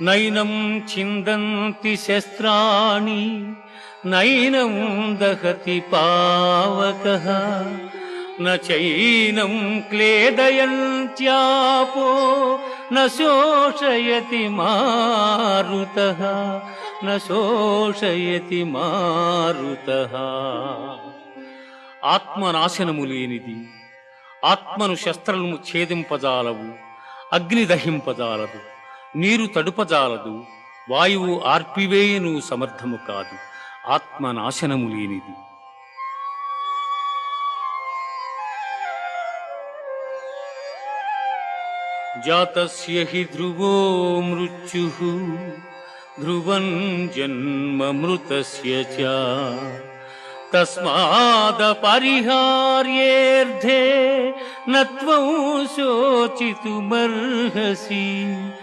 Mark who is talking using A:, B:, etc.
A: నైనం చిందంతి శస్త్రాణి నైనం దహతి పావకః न చైనం క్లేదయంత్యాపో न शोषयति మారుతః न శోషయతి మారుతః. ఆత్మనాశనము లేనిది ఆత్మను శస్త్రము ఛేదింపజాలవు అగ్ని దహింపజాలదు నీరు తడుపజాలదు వాయువు ఆర్పివేయను సమర్థము కాదు ఆత్మనాశనము లేనిది. జాతస్య హి ధ్రువో మృత్యు ధ్రువం జన్మ మృతస్య చ. తస్మాదపరిహార్యేర్థే నత్వం శోచితుమర్హసి.